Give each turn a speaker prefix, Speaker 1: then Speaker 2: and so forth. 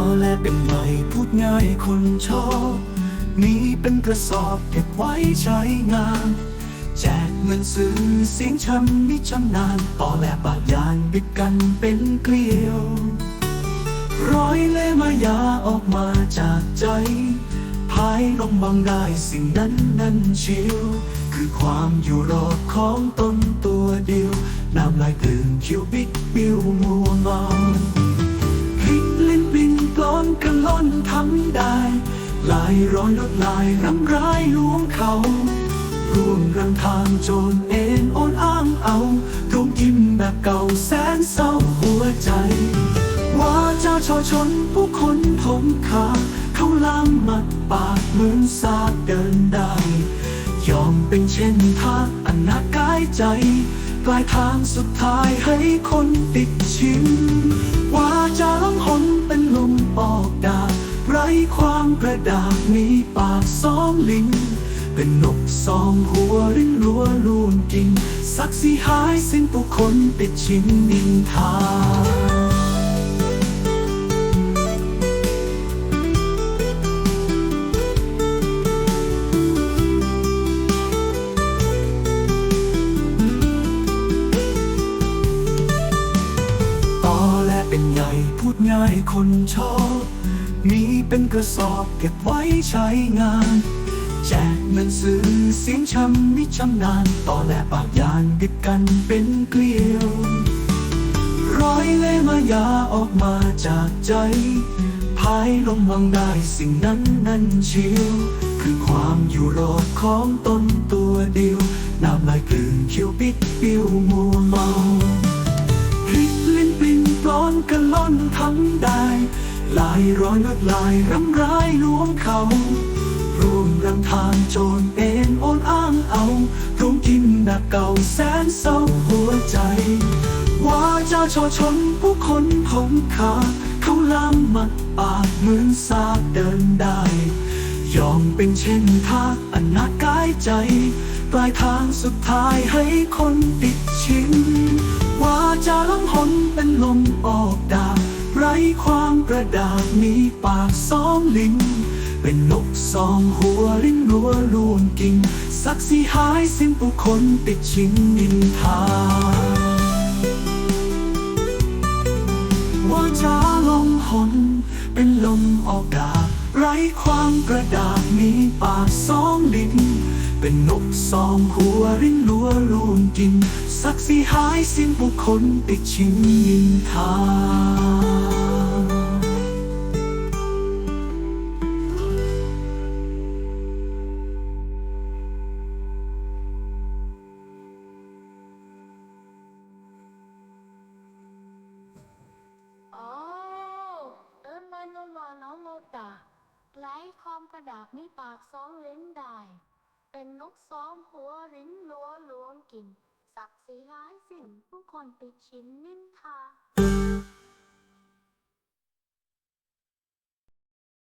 Speaker 1: อแลเป็นใหม่พูดง่ายคนชอบ นี่เป็นกระสอบเก็บไว้ใช้งาน แจกเงินซื้อเสียงชำนิชำนาญต่อแลปากยานบิดกันเป็นเกลียว ร้อยเล่มายาออกมาจากใจภายลงบังได้สิ่งนั้นนั้นเชียวคือความอยู่รอดของตนตัวเดียว น้ำลายตื่นคิวบิดบิวมัวเมา ทำได้ลายร้อยลดลายรำร้ายลวงเขา ร่วมรำทางโจรเอ็นโอนอ้างเอาทุกยิ้มแบบเก่าแสนเศร้าหัวใจ ว่าเจ้าชอชนผู้คนผมขาเขาลามมัดปากเหมือนซากเดินได้ ยอมเป็นเช่นทางอันนากายใจปลายทางสุดท้ายให้คนติดชิมว่าจะล้องหนเป็นลมออกดาบไร้ ความกระดาษมีปากสองลิ้น เป็นนกสองหัวริ้นรัวลูนกิน สักสีหายสิ้นผู้คนติดชิมนินทาตอและเป็นใหญ่พูดง่ายคนชอบ มีเป็นกระสอบเก็บไว้ใช้งาน แจกเงินซื้อเสียงชำมิชำนาญต่อและปากยานดิบกันเป็นเกลียว ร้อยเล่มายาออกมาจากใจภายลงวังได้สิ่งนั้นนั้นเชียว คือความอยู่รอดของตนตัวเดียวน้ำลายกลืนคิวปิดปิ้วมัวเมาพลิกลิ้นปลินปลอนกันล่อนทั้งได้ ลายร้อยลวดลายรำร้ายลวงเขาร่วมรำทางโจรเอ็นโอนอ้างเอาทุ่มกินแบบเก่าแสนเศร้าหัวใจ ว่าจ้าชอชนผู้คนผมขาเขาลามมัดปากเหมือนซากเดินได้ ยอมเป็นเช่นทากอันนากายใจ ปลายทางสุดท้ายให้คนติดชินว่าจะล้องหนเป็นลมออกดาไร้ความ กระดาษมีปากสองลิ้น เป็นนกสองหัวลิ้นรัวลูนกิ่งสักสีหายสิ้นผู้คนติดชิงนินทาว่าจะลงหนเป็นลมออกดาบไร้ความกระดาษมีปากสองลิ้น เป็นนกสองหัวริ้นลัวลูนกิน สักสีหายสิ้นผู้คนติดชิงนินทา
Speaker 2: นมานนว่านอโมตาไร้ความกระดาษมีปากสองลิ้นได้ เป็นนกสองหัวริ้นลัวหลวงกิน สักสีร้ายสิ่งผู้คนติดชินนินทา